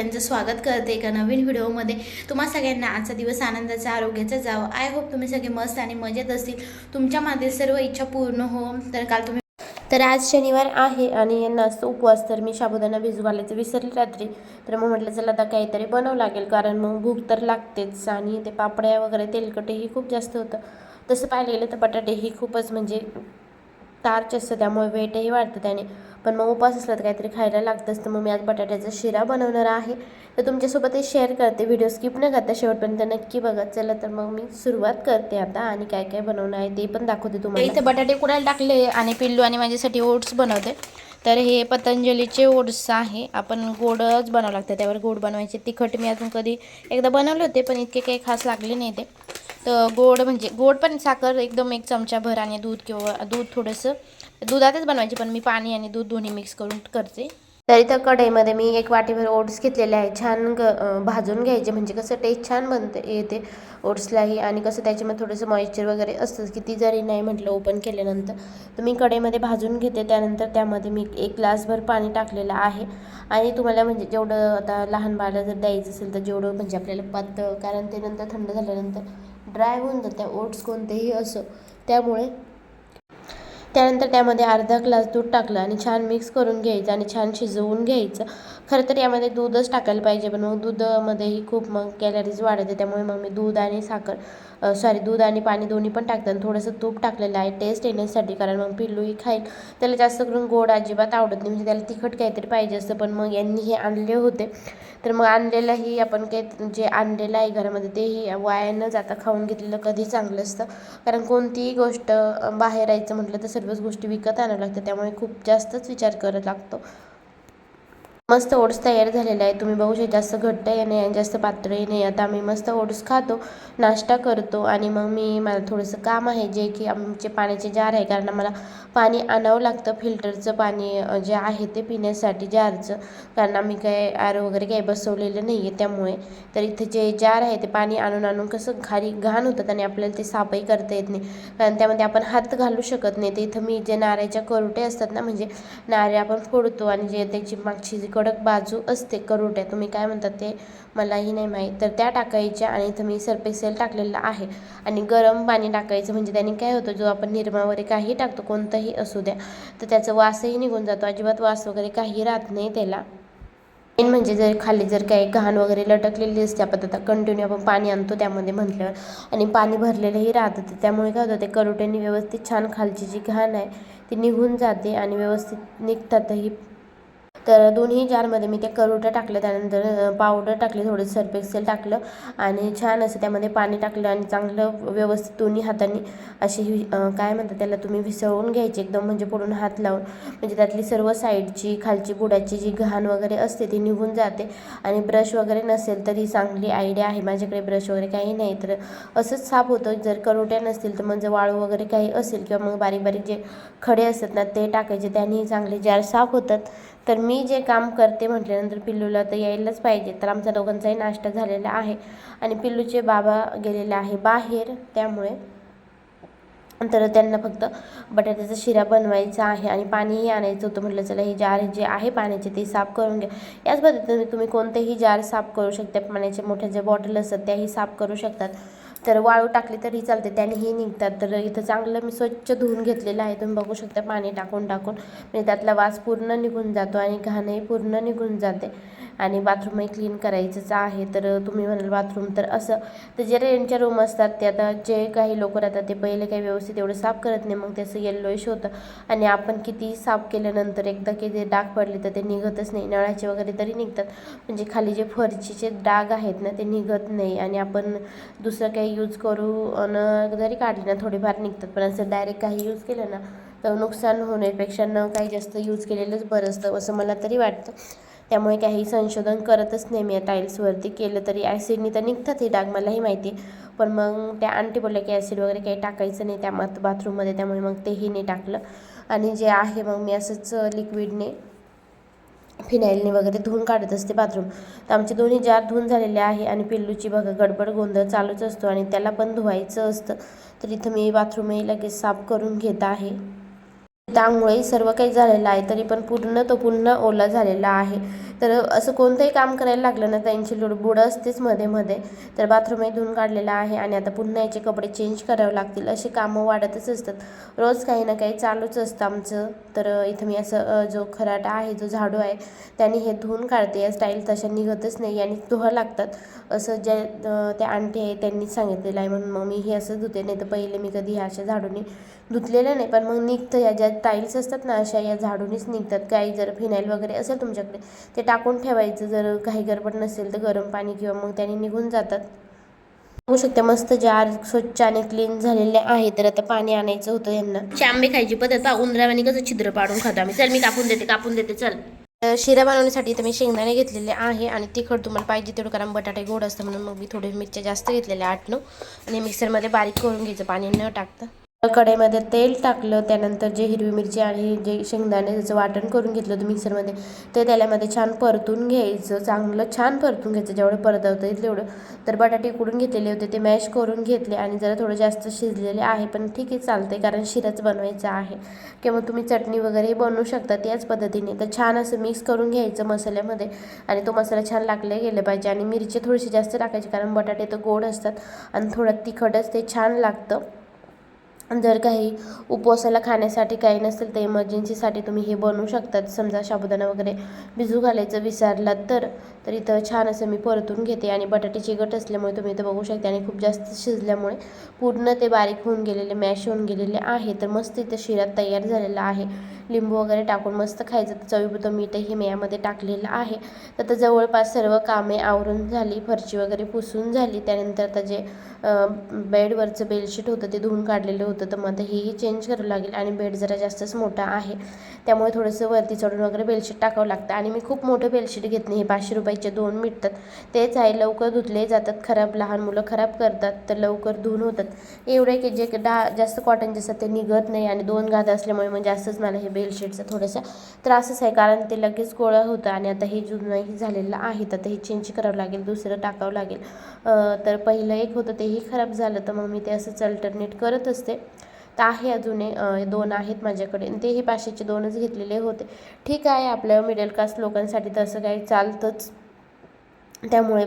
सगळ्यांचं स्वागत करते एका नवीन व्हिडिओमध्ये. तुम्हा सगळ्यांना आजचा दिवस आनंदाचा आरोग्याचा जावं. आय होप तुम्ही सगळे मस्त आणि मजेत असतील. तुमच्या मागील सर्व इच्छा पूर्ण हो. तर काल तुम्ही तर आज शनिवार आहे आणि यांना असतो उपवास तर मी साबुदाणा भिजू घालायचं विसरले रात्री. तर मग म्हटलं चला आता काहीतरी बनवं लागेल कारण मग भूक तर लागतेच आणि ते पापड्या वगैरे तेलकटेही खूप जास्त होतं. तसं पाहिलं गेलं तर बटाटेही खूपच म्हणजे स्टार्च असतं त्यामुळे वेटही वाढतं त्याने. पण मग उपवास असला तर काहीतरी खायला लागतंच तर मग मी आज बटाट्याचा शिरा बनवणार आहे. तर तुमच्यासोबतही शेअर करते. व्हिडिओ स्किप न करता शेवटपर्यंत नक्की बघा. चला तर मग मी सुरुवात करते आता आणि काय काय बनवणं आहे ते पण दाखवते तुम्हाला. इथे बटाटे कुडायला टाकले आणि पिल्लू आणि माझ्यासाठी ओट्स बनवते. तर हे पतंजलीचे ओट्स आहे. आपण गोडच बनावं लागतं. त्यावर गोड बनवायचे. तिखट मी अजून कधी एकदा बनवले होते पण इतके काही खास लागले नाही ते. तर गोड म्हणजे गोड पण साखर एकदम एक चमचाभर आणि दूध किंवा दूध थोडंसं. दुधातच बनवायचे पण मी पाणी आणि दूध दोन्ही मिक्स करून करते. तरी तर कढईमध्ये मी एक वाटीभर ओट्स घेतलेले आहे छान ग भाजून घ्यायचे म्हणजे कसं टेस्ट छान बनते येते. ओट्सलाही आणि कसं त्याच्यामध्ये थोडंसं मॉइश्चर वगैरे असतंच किती जरी नाही म्हटलं ओपन केल्यानंतर तर मी कढईमध्ये भाजून घेते. त्यानंतर त्यामध्ये मी एक ग्लासभर पाणी टाकलेलं आहे. आणि तुम्हाला म्हणजे जेवढं आता लहान बाळाला जर द्यायचं असेल तर जेवढं म्हणजे आपल्याला पातळ कारण ते नंतर थंड झाल्यानंतर ड्राय होऊन जाते ओट्स कोणतेही असो. त्यामुळे त्यानंतर त्यामध्ये अर्धा ग्लास दूध टाकलं आणि छान मिक्स करून घ्यायचं आणि छान शिजवून घ्यायचं. खरं तर यामध्ये दूधच टाकायला पाहिजे पण मग दुधामध्येही खूप मग कॅलरीज वाढते त्यामुळे मग मी दूध आणि साखर सॉरी दूध आणि पाणी दोन्ही पण टाकतात आणि थोडंसं तूप टाकलेलं आहे. टेस्ट येण्यासाठी कारण मग पिल्लूही खाईल. त्याला जास्त करून गोड अजिबात आवडत नाही. म्हणजे त्याला तिखट काहीतरी पाहिजे असतं पण मग यांनी हे आणले होते. तर मग आणलेलंही आपण काही जे आणलेलं आहे घरामध्ये तेही वाया न जाता खाऊन घेतलेलं कधी चांगलं असतं. कारण कोणतीही गोष्ट बाहेर यायचं म्हटलं तर सर्वच गोष्टी विकत आणावं लागतं. त्यामुळे खूप जास्तच विचार करत लागतो. मस्त ओट्स तयार झालेला आहे तुम्ही बघू शकता जास्त घट्टही नाही आणि जास्त पातळही नाही. आता आम्ही मस्त ओट्स खातो नाश्ता करतो आणि मग मी मला थोडंसं काम आहे जे की आमचे पाण्याचे जार आहे. कारण आम्हाला पाणी आणावं लागतं फिल्टरचं पाणी जे आहे ते पिण्यासाठी जारचं. कारण आम्ही काय आरो वगैरे काही बसवलेलं नाही आहे त्यामुळे. तर इथे जे जार आहे ते पाणी आणून आणून कसं खाली घाण होतात आणि आपल्याला ते साफही करता येत नाही. कारण त्यामध्ये आपण हात घालू शकत नाही. तर इथं मी जे नारळाच्या करोटे असतात ना म्हणजे नारळ आपण फोडतो आणि जे त्याची मागची जी कडक बाजू असते करोट्या तुम्ही काय म्हणतात ते मलाही नाही माहीत. तर त्या टाकायच्या आणि इथं मी सर्पेसेल टाकलेलं आहे. आणि गरम पाणी टाकायचं म्हणजे त्याने काय होतं जो आपण निरमा वगैरे काही टाकतो कोणतंही असू द्या तर त्याचा वासही निघून जातो. अजिबात वास वगैरे काही राहत नाही त्याला. मेन म्हणजे जर खाली जर काही घाण वगैरे लटकलेली असते आपण आता कंटिन्यू आपण पाणी आणतो त्यामध्ये म्हटल्यावर. आणि पाणी भरलेलंही राहतं तर त्यामुळे काय होतं ते करोट्यानी व्यवस्थित छान खालची जी घाण आहे ती निघून जाते आणि व्यवस्थित निघतातही तर दोन्ही जारमध्ये मी त्या करोट्या टाकल्या त्यानंतर पावडर टाकली थोडं सर्पेक्सेल टाकलं आणि छान असं त्यामध्ये पाणी टाकलं आणि चांगलं व्यवस्थित दोन्ही हातांनी अशी ही, काय म्हणतात त्याला तुम्ही विसळून घ्यायची एकदम म्हणजे पुढून हात लावून. म्हणजे त्यातली सर्व साईडची खालची बुडाची जी घाण वगैरे असते ती निघून जाते आणि ब्रश वगैरे नसेल तर ही चांगली आयडिया आहे. माझ्याकडे ब्रश वगैरे काही नाही तर असंच साफ होतं. जर करोट्या नसतील तर म्हणजे वाळू वगैरे काही असेल किंवा मग बारीक बारीक जे खडे असतात ना ते टाकायचे. त्यानेही चांगले जार साफ होतात. तर मी जे काम करते म्हटल्यानंतर पिल्लूला तर यायलाच पाहिजे. तर आमचा दोघांचाही नाश्ता झालेला आहे. आणि पिल्लूचे बाबा गेलेले आहे बाहेर. त्यामुळे तर त्यांना फक्त बटाट्याचा शिरा बनवायचा आहे आणि पाणीही आणायचं होतं. म्हटलं चला हे जार जे आहे पाण्याचे ते साफ करून घ्या. याच पद्धतीने तुम्ही कोणतेही जार साफ करू शकता. पाण्याच्या मोठ्या ज्या बॉटल असतात त्याही साफ करू शकतात. तर वाळू टाकली तरी चालते त्याने हे निघतात. तर इथं चांगलं मी स्वच्छ धुवून घेतलेलं आहे. तुम्ही बघू शकता पाणी टाकून टाकून. म्हणजे त्यातला वास पूर्ण निघून जातो आणि घाणही पूर्ण निघून जाते. आणि बाथरूमही क्लीन करायचंच आहे. तर तुम्ही म्हणाल बाथरूम तर असं. तर जे रेंटच्या रूम असतात ते आता जे काही लोक राहतात ते पहिले काही व्यवस्थित एवढं साफ करत नाही. मग त्याचं येल्लोइश होतं. आणि आपण किती साफ केल्यानंतर एकदा की ते डाग पडले तर ते निघतच नाही. नळाचे वगैरे तरी निघतात. म्हणजे खाली जे फरचीचे डाग आहेत ना ते निघत नाही. आणि आपण दुसरं काही यूज करू न जरी काढले ना थोडेफार निघतात. पण असं डायरेक्ट काही यूज केलं ना तर नुकसान होण्यापेक्षा न काही जास्त यूज केलेलंच बरं असतं असं मला तरी वाटतं. त्यामुळे काही संशोधन करतच नाही मी या टाईल्सवरती केलं तरी ॲसिडनी तर निघतात हे डाग मलाही माहिती पण मग त्या आंटी बोलल्या की ॲसिड वगैरे काही टाकायचं नाही त्या मग बाथरूममध्ये त्यामुळे मग तेही नाही टाकलं. आणि जे आहे मग मी असंच लिक्विडने फिनाईलने वगैरे धुवून काढत असते बाथरूम. तर आमचे दोन्ही जार धुवून झालेले आहे आणि पिल्लूची बघा गडबड गोंधळ चालूच असतो आणि त्याला पण धुवायचं असतं. तर इथं मी बाथरूमही लगेच साफ करून घेत आहे. त्यामुळे सर्व काही झालेलं आहे तरी पण पूर्ण तो पुन्हा ओला झालेला आहे. तर असं कोणतंही काम करायला लागलं ना त्यांची लुडबुड असतेच मध्ये मध्ये. तर बाथरूमही धुवून काढलेलं आहे आणि आता पुन्हा याचे कपडे चेंज करावे लागतील असे कामं वाढतच असतात. रोज काही ना काही चालूच असतं आमचं. तर इथं मी असं जो खराटा आहे जो झाडू आहे त्याने हे धुवून काढते. या स्टाईल तशा निघतच नाही आणि धुवा लागतात. असं ज्या त्या आंटी आहे त्यांनीच सांगितलेलं आहे म्हणून मग मी हे असं धुते. नाही तर पहिले मी कधी ह्या अशा झाडूने धुतलेलं नाही पण मग निघतं या ज्या टाईल्स असतात ना अशा या झाडूनीच निघतात. काही जर फिनाईल वगैरे असेल तुमच्याकडे ते टाकून ठेवायचं. जर काही गडबड नसेल तर गरम पाणी किंवा मग त्याने निघून जातात. बघू शकते मस्त जार स्वच्छ आणि क्लीन झालेले आहे तर आता पाणी आणायचं होतं यांना. आंबे खायची पद्धत पहा उंदरावानी कसं छिद्र पाडून खातो आम्ही. चल मी कापून देते कापून देते चल. तर शिरा बनवण्यासाठी इथं मी शेंगदाणे घेतलेले आहे आणि तिखट तुम्हाला पाहिजे तेवढं कारण बटाटे गोड असतं म्हणून मग मी थोडे मिरच्या जास्त घेतलेल्या आठ नऊ. आणि मिक्सरमध्ये बारीक करून घ्यायचं पाणी न टाकता. कढईमध्ये तेल टाकलं त्यानंतर जे हिरवी मिरची आणि जे शेंगदाणे त्याचं वाटण करून घेतलं होतं मिक्सरमध्ये ते तेलामध्ये छान परतून घ्यायचं चांगलं छान परतून घ्यायचं जेवढं परतवता येईल तेवढं. तर बटाटे उकडून घेतलेले होते ते मॅश करून घेतले आणि जरा थोडं जास्त शिजलेले आहे पण ठीक आहे चालते कारण शिराच बनवायचं आहे. किंवा तुम्ही चटणी वगैरेही बनवू शकता त्याच पद्धतीने. तर छान असं मिक्स करून घ्यायचं मसाल्यामध्ये आणि तो मसाला छान लागले गेले पाहिजे आणि मिरची थोडीशी जास्त टाकायची कारण बटाटे तर गोड असतात आणि थोडं तिखटच ते छान लागतं. जर काही उपवासाला खाण्यासाठी काही नसेल तर इमर्जन्सीसाठी तुम्ही हे बनवू शकतात. समजा साबुदाणा वगैरे भिजू घालायचं विसरलात तर तर इथं छान असं मी परतून घेते आणि बटाट्याची गट असल्यामुळे तुम्ही इथं बघू शकता आणि खूप जास्त शिजल्यामुळे पूर्ण ते बारीक होऊन गेलेले मॅश होऊन गेलेले आहे. तर मस्त इथं शिरा तयार झालेला आहे. लिंबू वगैरे टाकून मस्त खायचं. तर चवीपुरतं मीठही मी यामध्ये टाकलेलं आहे. तर आता जवळपास सर्व कामे आवरून झाली. फरची वगैरे पुसून झाली. त्यानंतर आता जे बेडवरचं बेडशीट होतं ते धुवून काढलेलं होतं. तर मग आता हेही चेंज करावं लागेल. आणि बेड जरा जास्तच मोठा आहे. त्यामुळे थोडंसं वरती चढून वगैरे बेडशीट टाकावं लागतं. आणि मी खूप मोठं बेडशीट घेत नाही. हे पाचशे रुपयाचे दोन मिळतात तेच आहे. लवकर धुतले जातात. खराब लहान मुलं खराब करतात. तर लवकर धुवून होतात. एवढे की जे डा जास्त कॉटनचे असतात ते निघत नाही. आणि दोन गाद असल्यामुळे मग जास्तच मला हे बेडशीटचा थोडासा त्रासच आहे कारण ते लगेच गोळा होतं आणि आता हे जुनंही झालेलं आहे तर आता हे चेंज करावं लागेल दुसरं टाकावं लागेल. तर पहिलं एक होतं तेही खराब झालं तर मग मी ते असंच अल्टरनेट करत असते. तर आहे अजून दोन आहेत माझ्याकडे आणि तेही पाचशेचे दोनच घेतलेले होते. ठीक आहे आपल्या मिडल क्लास लोकांसाठी तर असं काही चालतंच. त्यामुळे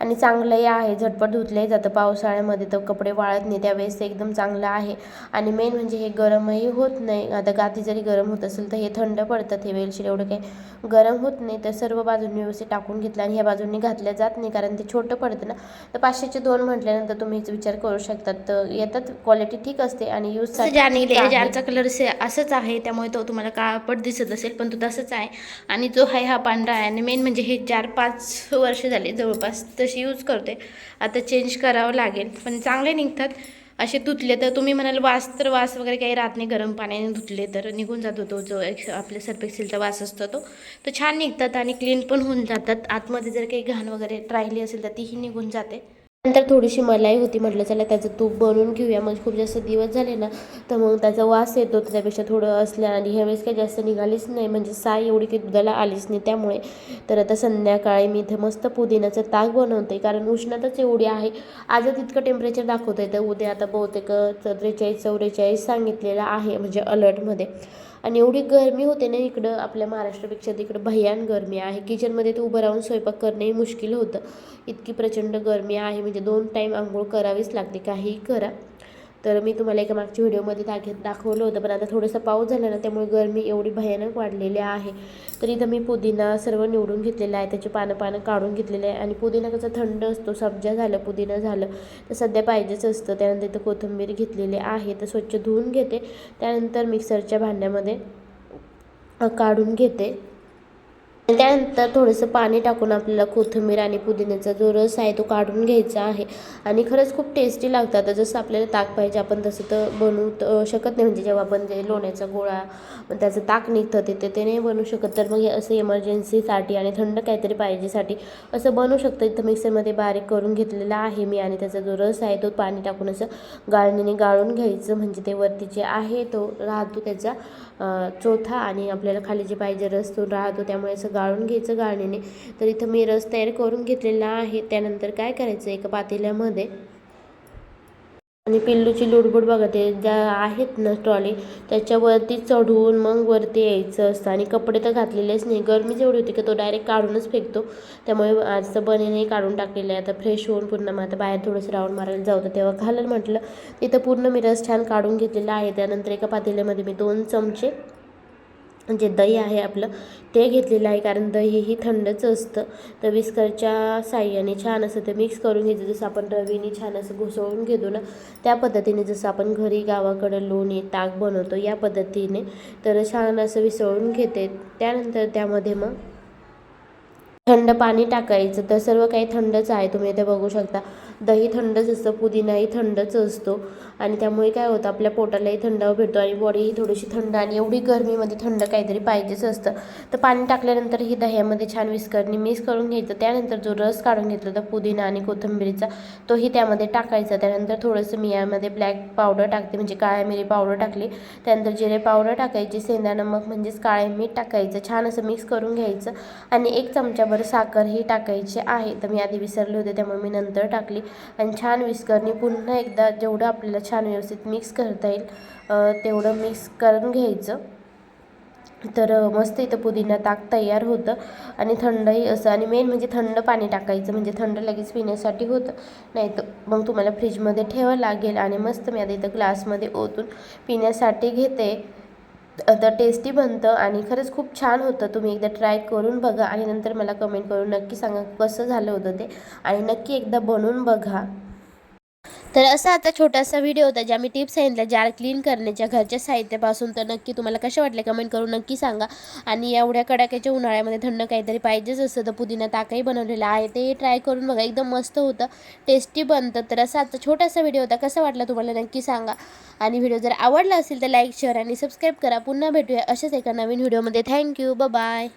आणि चांगलंही आहे. झटपट धुतलंही जातं. पावसाळ्यामध्ये तर कपडे वाळत नाही. त्यावेळेस ते एकदम चांगलं आहे. आणि मेन म्हणजे हे गरमही होत नाही. आता गादी जरी गरम होत असेल तर हे थंड पडतात हे वेलशीर एवढं काही गरम होत नाही. तर सर्व बाजूंनी व्यवस्थित टाकून घेतलं आणि ह्या बाजूंनी घातल्या जात नाही. कारण ते छोटं पडतं ना. तर पाचशेचे दोन म्हटल्यानंतर तुम्ही हिचा विचार करू शकतात. तर येतात. क्वालिटी ठीक असते आणि आहे. जारचा कलर से असंच आहे. त्यामुळे तो तुम्हाला काळपट दिसत असेल पण तो तसंच आहे. आणि जो आहे हा पांढरा आहे. आणि मेन म्हणजे हे चार पाच वर्ष झाले जवळपास तशी यूज करते आता चेंज करावं लागेल पण चांगले निघतात. असे धुतले तर तुम्ही म्हणाल वास तर वास वगैरे काही राहत नाही गरम पाण्याने धुतले तर निघून जातो तो जो एक आपल्या सर्फेक्सिलचा वास असतो तो. तो छान निघतात आणि क्लीन पण होऊन जातात. आतमध्ये जर काही घाण वगैरे राहिली असेल तर तीही निघून जाते. नंतर थोडीशी मलाई होती. म्हटलं चला त्याचं तूप बनवून घेऊया. म्हणजे खूप जास्त दिवस झाले ना तर मग त्याचा वास येतो. त्याच्यापेक्षा थोडं असल्या आणि ह्यावेळेस काही जास्त निघालीच नाही. म्हणजे साय एवढी काही दुधाला आलीच नाही त्यामुळे. तर आता संध्याकाळी मी इथे मस्त पुदिन्याचं ताक बनवते. कारण उष्णताच एवढी आहे. आजच इतकं टेम्परेचर दाखवतं आहे तर उद्या आता बहुतेक त्रेचाळीस चौवेचाळीस सांगितलेलं आहे. म्हणजे अलर्टमध्ये आणि एवढी गरमी होते ना इकडं आपल्या महाराष्ट्रापेक्षा तिकडं भयान गरमी आहे. किचनमध्ये तर उभं राहून स्वयंपाक करणंही मुश्किल होतं. इतकी प्रचंड गरमी आहे म्हणजे दोन टाईम आंघोळ करावीच लागते काहीही करा. तर मी तुम्हाला एका मागच्या व्हिडिओमध्ये दाख दाखवलं होतं पण आता थोडंसं पाऊस झाला ना त्यामुळे गरमी एवढी भयानक वाढलेली आहे. तर इथं मी पुदिना सर्व निवडून घेतलेला आहे त्याची पानं पानं काढून घेतलेले आहे. आणि पुदिना कसं थंड असतो सब्जा झालं पुदिना झालं तर सध्या पाहिजेच असतं. त्यानंतर इथं कोथिंबीर घेतलेली आहे तर स्वच्छ धुवून घेते. त्यानंतर मिक्सरच्या भांड्यामध्ये काढून घेते. त्यानंतर थोडंसं पाणी टाकून आपल्याला कोथिंबीर आणि पुदिन्याचा जो रस आहे तो काढून घ्यायचा आहे. आणि खरंच खूप टेस्टी लागतात जसं आपल्याला ताक पाहिजे आपण तसं तर बनवू शकत नाही. म्हणजे जेव्हा आपण जे लोण्याचा गोळा त्याचं ताक निघतं तिथे ते नाही बनवू शकत. तर मग असं इमर्जन्सीसाठी आणि थंड काहीतरी पाहिजेसाठी असं बनवू शकतं. इथं मिक्सरमध्ये बारीक करून घेतलेलं आहे मी आणि त्याचा जो रस आहे तो पाणी टाकून असं गाळणीने गाळून घ्यायचं. म्हणजे ते वरती जे आहे तो राहतो त्याचा चोथा आणि आपल्याला खाली जे पाहिजे रस तो राहतो त्यामुळे असं गाळून घ्यायचं गाळणीने. तर इथं मी रस तयार करून घेतलेला आहे. त्यानंतर काय करायचं? एका पातेल्यामध्ये आणि पिल्लूची लुडबुड बघा ते ज्या आहेत ना ट्रॉली त्याच्यावरती चढून मग वरती यायचं असतं. आणि कपडे तर घातलेलेच नाही. गरमी जेवढी होती की तो डायरेक्ट काढूनच फेकतो. त्यामुळे आज तर बनीने काढून टाकलेलं आहे. आता फ्रेश होऊन पुन्हा मग आता बाहेर थोडंसं राऊंड मारायला जाऊ तेव्हा घालेल म्हटलं. तिथं पूर्ण मी रस छान काढून घेतलेला आहे. त्यानंतर एका पातेल्यामध्ये मी दोन चमचे जे दही आहे आपलं ते घेतलेलं आहे. कारण दही ही थंडच असतं. तर विस्करच्या साह्याने छान असं ते मिक्स करून घ्यायचं. जसं आपण रवीने छान असं घुसळून घेतो ना त्या पद्धतीने जसं आपण घरी गावाकडं लोणी ताक बनवतो या पद्धतीने तर छान असं विसळून घेते. त्यानंतर त्यामध्ये मग थंड पाणी टाकायचं. तर सर्व काही थंडच आहे. तुम्ही इथे बघू शकता. दही थंडच असतं. पुदिनाही थंडच असतो. आणि त्यामुळे काय होतं आपल्या पोटालाही थंडावा भेटतो आणि बॉडीही थोडीशी थंड आणि एवढी गरमीमध्ये थंड काहीतरी पाहिजेच असतं. तर पाणी टाकल्यानंतर ही दह्यामध्ये छान विस्करणी मिक्स करून घ्यायचं. त्यानंतर जो रस काढून घेतला होता पुदिना आणि कोथिंबीरीचा तोही त्यामध्ये टाकायचा. त्यानंतर थोडंसं मी यामध्ये ब्लॅक पावडर टाकते म्हणजे काळ्या मिरी पावडर टाकली. त्यानंतर जिरे पावडर टाकायची सेंदा नमक म्हणजेच काळे मीठ टाकायचं. छान असं मिक्स करून घ्यायचं आणि एक चमच्याभर साखर ही टाकायची आहे. तर मी आधी विसरले होते त्यामुळे मी नंतर टाकली. आणि छान विस्करणी पुन्हा एकदा जेवढं आपल्याला छान छान व्यवस्थित मिक्स करता येईल. तेवढं मिक्स करून घ्यायचं. तर मस्त इथं पुदिना ताक तयार होतं. आणि थंडही असं आणि मेन म्हणजे थंड पाणी टाकायचं म्हणजे थंड लगेच पिण्यासाठी होतं. नाही तर मग तुम्हाला फ्रीजमध्ये ठेवावं लागेल. आणि मस्त मी आता इथं ग्लासमध्ये ओतून पिण्यासाठी घेते. आता टेस्टी बनतं आणि खरंच खूप छान होतं. तुम्ही एकदा ट्राय करून बघा. आणि नंतर मला कमेंट करून नक्की सांगा कसं झालं होतं ते. आणि नक्की एकदा बनवून बघा. तर असा आता छोटासा व्हिडिओ होता ज्या मी टिप्स सांगितल्या जार क्लीन करण्याच्या घरच्या साहित्यापासून तर नक्की तुम्हाला कशा वाटले कमेंट करून नक्की सांगा. आणि एवढ्या कडाक्याच्या उन्हाळ्यामध्ये थंड काहीतरी पाहिजेच असतं तर पुदिना ताकही बनवलेला आहे ते ट्राय करून बघा एकदम मस्त होतं टेस्टी बनतं. तर असा आता छोटासा व्हिडिओ होता कसा वाटला तुम्हाला नक्की सांगा. आणि व्हिडिओ जर आवडला असेल तर लाईक शेअर आणि सबस्क्राईब करा. पुन्हा भेटूया अशाच एका नवीन व्हिडिओमध्ये थँक्यू बाय